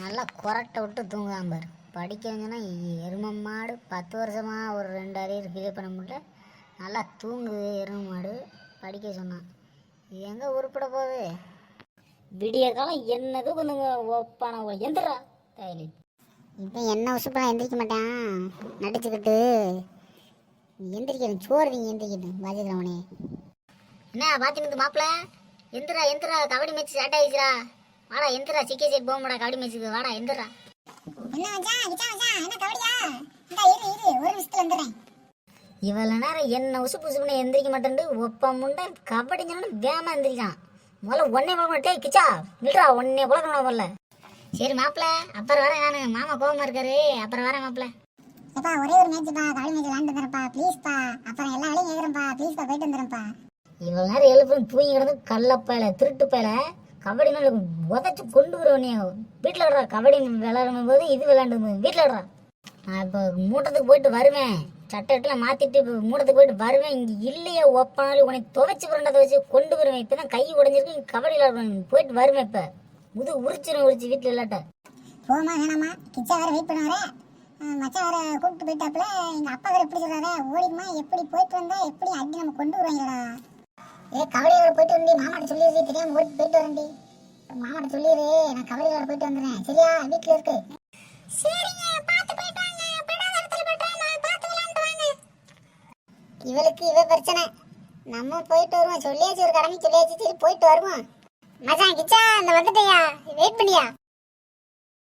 நல்லா குரட்டை விட்டு தூங்குதான் பாரு. படிக்க எரும மாடு பத்து வருஷமாக ஒரு ரெண்டு அரியர் கிளியர் பண்ண முடியல. நல்லா தூங்குது எரும மாடு படிக்க சொன்னான். இது எங்கே உருப்பட போகுது? விடிய காலம் என்னது பண்ணுங்க ஒப்பான எந்திரா தயலி இப்போ என்ன உசுப்பா எந்திரிக்க மாட்டான்? நடிச்சுக்கிட்டு எந்திரிக்கிறேன் சோறு நீங்கள் எந்திரிக்கணும் பாஜகிரமணே என்ன பாத்தினது மாப்பிள்ள எந்திரா எந்திரா கபடி மேட்ச் ஸ்டார்ட் ஆயிடுச்சுடா. வாடா எந்திரா சிக்கே சைட் போகமாடா கபடி மேட்ச்சுக்கு. வாடா எந்திரா. என்ன மச்சான் கிச்சா மச்சான் என்ன கபடியா? இந்த இரு இரு. ஒரு நிமிஷத்துல வந்துடுறேன். இவ்வளோ நேரம் என்ன உசு புசுப்புன்னு எந்திரிக்க மாட்டேன்ட்டு ஒப்ப முண்டை கபடி சொன்னா வேகமாக எந்திரிக்கான் முதல்ல ஒன்னே போல டேய் கிச்சா நில்றா ஒன்னே போல முதல்ல. சரி மாப்பிள்ள அப்புறம் வரேன் நான். மாமா கோவமா இருக்காரு. அப்புறம் வரேன் மாப்பிள்ள. எப்பா ஒரே ஒரு மேட்ச்ப்பா கபடி மேட்ச் விளையாண்டு வந்துடுறப்பா ப்ளீஸ்ப்பா அப்புறம் எல்லா வேலையும் கேட்குறேன்ப்பா ப்ளீஸ்ப்பா போயிட்டு வந்துடுறேன்ப்பா. இவ்வளோ நேரம் எழுப்பு தூங்கி கிடந்து கள்ளப்பையில திருட்டு பையில. கபடி மேல உதச்சு கொண்டு வருவனே. வீட்டில் விடுறா கபடி விளையாடும் போது இது விளையாடும் போது வீட்டில் விடுறா நான் இப்போ மூட்டத்துக்கு போயிட்டு வருவேன். சட்டை எட்டெல்லாம் மாற்றிட்டு இப்போ மூட்டத்துக்கு போயிட்டு வருவேன். இங்கே இல்லையே ஒப்பானாலும் உனக்கு துவைச்சு புரண்டை துவைச்சு கொண்டு வருவேன். இப்போ தான் கை உடஞ்சிருக்கு இங்க கபடி விளையாடுவேன். போயிட்டு வருவேன் இப்போ. முது உரிச்சிரும் உரிச்சு வீட்டில் விளாட்ட போமா வேணாமா கிச்சா வேற வெயிட் பண்ணுவாரு. அஹ் மச்சான் வேற கூப்பிட்டு போயிட்டாப்புல. எங்க அப்பா வேற எப்படி சொல்றாரு. ஓடிமா எப்படி போயிட்டு வந்தா எப்படி அடி நம்ம கொண்டு வருவாங்களா ஏ கபடி விளையாட போயிட்டு வந்து மாமாட்ட சொல்லிடுறீ தெரியாம ஓடி போயிட்டு வரேன்டி. மாமாட்ட சொல்லிடு நான் கபடி விளையாட போயிட்டு வந்துடுறேன். சரியா? வீட்டுல இருக்கு. சரிங்க பார்த்து போயிட்டு வாங்க படாத இடத்துல போயிட்டு பார்த்து விளையாண்டு வாங்க. இவளுக்கு இவ பிரச்சனை. நம்ம போயிட்டு வருவோம். சொல்லியாச்சு ஒரு கடமை சொல்லியாச்சு. சரி போயிட்டு வருவோம். மச்சான் கிச்சா அந்த வந்துட்டியா? வெயிட் பண்ணியா?